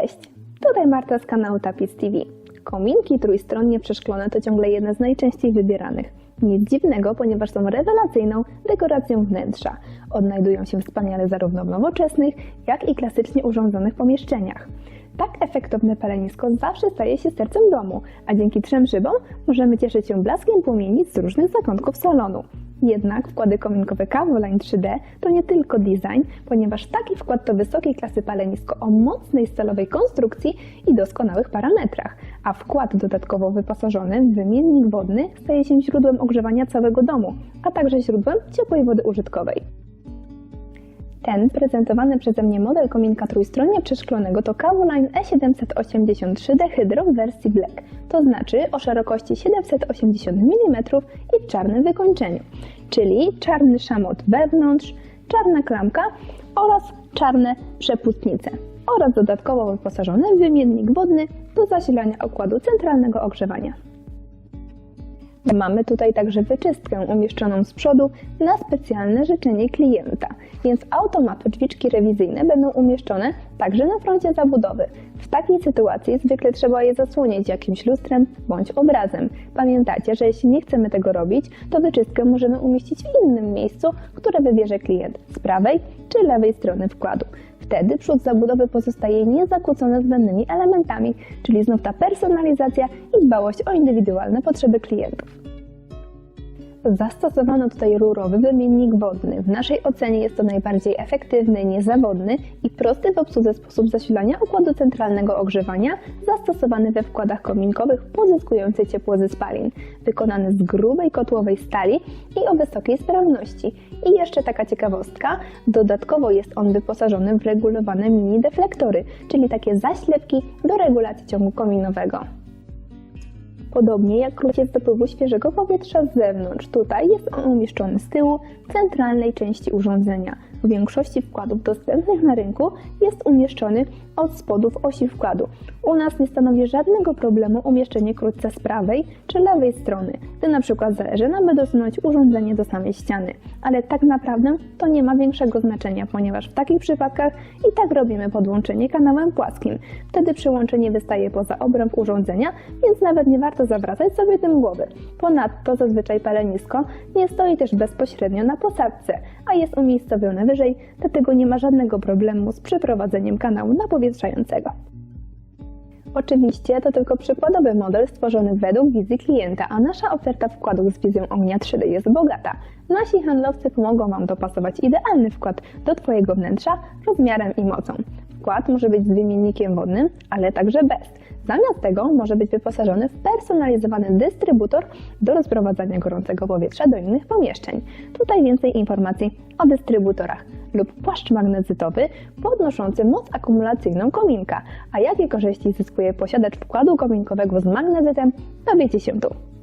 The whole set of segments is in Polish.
Cześć, tutaj Marta z kanału Tapic TV. Kominki trójstronnie przeszklone to ciągle jedne z najczęściej wybieranych. Nic dziwnego, ponieważ są rewelacyjną dekoracją wnętrza. Odnajdują się wspaniale zarówno w nowoczesnych, jak i klasycznie urządzonych pomieszczeniach. Tak efektowne palenisko zawsze staje się sercem domu, a dzięki trzem szybom możemy cieszyć się blaskiem płomieni z różnych zakątków salonu. Jednak wkłady kominkowe Cavoline 3D to nie tylko design, ponieważ taki wkład to wysokiej klasy palenisko o mocnej stalowej konstrukcji i doskonałych parametrach, a wkład dodatkowo wyposażony w wymiennik wodny staje się źródłem ogrzewania całego domu, a także źródłem ciepłej wody użytkowej. Ten prezentowany przeze mnie model kominka trójstronnie przeszklonego to Cavoline E783D Hydro w wersji Black, to znaczy o szerokości 780 mm i czarnym wykończeniu, czyli czarny szamot wewnątrz, czarna klamka oraz czarne przepustnice oraz dodatkowo wyposażony w wymiennik wodny do zasilania układu centralnego ogrzewania. Mamy tutaj także wyczystkę umieszczoną z przodu na specjalne życzenie klienta, więc automat drzwiczki rewizyjne będą umieszczone także na froncie zabudowy. W takiej sytuacji zwykle trzeba je zasłonić jakimś lustrem bądź obrazem. Pamiętajcie, że jeśli nie chcemy tego robić, to wyczystkę możemy umieścić w innym miejscu, które wybierze klient z prawej czy lewej strony wkładu. Wtedy przód zabudowy pozostaje niezakłócony zbędnymi elementami, czyli znów ta personalizacja i dbałość o indywidualne potrzeby klientów. Zastosowano tutaj rurowy wymiennik wodny. W naszej ocenie jest to najbardziej efektywny, niezawodny i prosty w obsłudze sposób zasilania układu centralnego ogrzewania zastosowany we wkładach kominkowych pozyskujący ciepło ze spalin, wykonany z grubej kotłowej stali i o wysokiej sprawności. I jeszcze taka ciekawostka, dodatkowo jest on wyposażony w regulowane mini deflektory, czyli takie zaślepki do regulacji ciągu kominowego. Podobnie jak klucie z dopływu świeżego powietrza z zewnątrz. Tutaj jest on umieszczony z tyłu, centralnej części urządzenia. W większości wkładów dostępnych na rynku jest umieszczony od spodu w osi wkładu. U nas nie stanowi żadnego problemu umieszczenie krótca z prawej czy lewej strony, gdy na przykład zależy nam, by dosunąć urządzenie do samej ściany. Ale tak naprawdę to nie ma większego znaczenia, ponieważ w takich przypadkach i tak robimy podłączenie kanałem płaskim. Wtedy przyłączenie wystaje poza obręb urządzenia, więc nawet nie warto zawracać sobie tym głowy. Ponadto zazwyczaj palenisko nie stoi też bezpośrednio na posadzce, a jest umiejscowione wyżej, dlatego nie ma żadnego problemu z przeprowadzeniem kanału napowietrzającego. Oczywiście to tylko przykładowy model stworzony według wizji klienta, a nasza oferta wkładów z wizją ognia 3D jest bogata. Nasi handlowcy pomogą Wam dopasować idealny wkład do Twojego wnętrza rozmiarem i mocą. Wkład może być z wymiennikiem wodnym, ale także bez. Zamiast tego może być wyposażony w personalizowany dystrybutor do rozprowadzania gorącego powietrza do innych pomieszczeń. Tutaj więcej informacji o dystrybutorach lub płaszcz magnezytowy podnoszący moc akumulacyjną kominka. A jakie korzyści zyskuje posiadacz wkładu kominkowego z magnezytem, dowiecie się tu.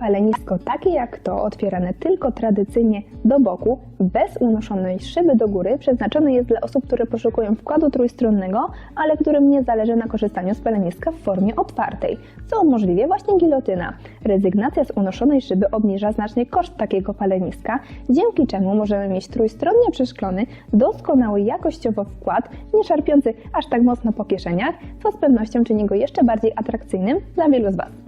Palenisko takie jak to, otwierane tylko tradycyjnie do boku, bez unoszonej szyby do góry, przeznaczone jest dla osób, które poszukują wkładu trójstronnego, ale którym nie zależy na korzystaniu z paleniska w formie otwartej, co umożliwia właśnie gilotyna. Rezygnacja z unoszonej szyby obniża znacznie koszt takiego paleniska, dzięki czemu możemy mieć trójstronnie przeszklony, doskonały jakościowo wkład, nie szarpiący aż tak mocno po kieszeniach, co z pewnością czyni go jeszcze bardziej atrakcyjnym dla wielu z Was.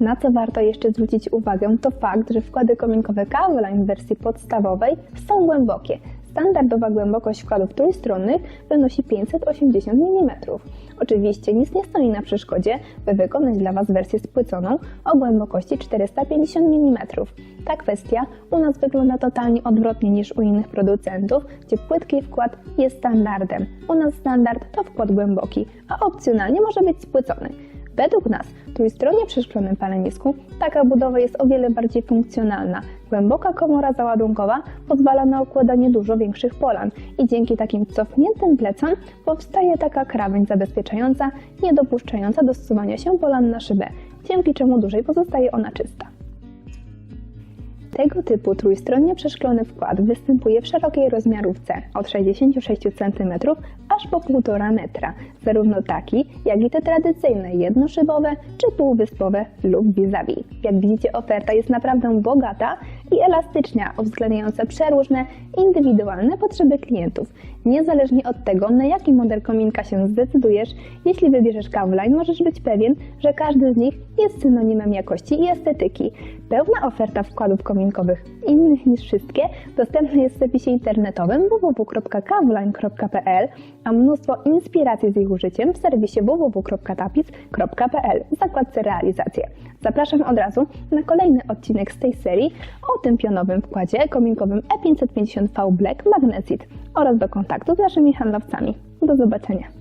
Na co warto jeszcze zwrócić uwagę, to fakt, że wkłady kominkowe Cavoline w wersji podstawowej są głębokie. Standardowa głębokość wkładów trójstronnych wynosi 580 mm. Oczywiście nic nie stoi na przeszkodzie, by wykonać dla Was wersję spłyconą o głębokości 450 mm. Ta kwestia u nas wygląda totalnie odwrotnie niż u innych producentów, gdzie płytki wkład jest standardem. U nas standard to wkład głęboki, a opcjonalnie może być spłycony. Według nas, trójstronnie przeszklonym palenisku, taka budowa jest o wiele bardziej funkcjonalna. Głęboka komora załadunkowa pozwala na układanie dużo większych polan i dzięki takim cofniętym plecom powstaje taka krawędź zabezpieczająca, nie dopuszczająca do zsuwania się polan na szybę, dzięki czemu dłużej pozostaje ona czysta. Tego typu trójstronnie przeszklony wkład występuje w szerokiej rozmiarówce od 66 cm aż po 1,5 metra, zarówno taki, jak i te tradycyjne jednoszybowe czy półwyspowe lub vis-a-vis. Jak widzicie oferta jest naprawdę bogata i elastycznia, uwzględniająca przeróżne, indywidualne potrzeby klientów. Niezależnie od tego, na jaki model kominka się zdecydujesz, jeśli wybierzesz Kavline, możesz być pewien, że każdy z nich jest synonimem jakości i estetyki. Pełna oferta wkładów kominkowych innych niż wszystkie dostępna jest w serwisie internetowym www.kavline.pl, a mnóstwo inspiracji z ich użyciem w serwisie www.tapic.pl w zakładce realizacje. Zapraszam od razu na kolejny odcinek z tej serii o tym pionowym wkładzie kominkowym E550V Black Magnesit oraz do kontaktu z naszymi handlowcami. Do zobaczenia.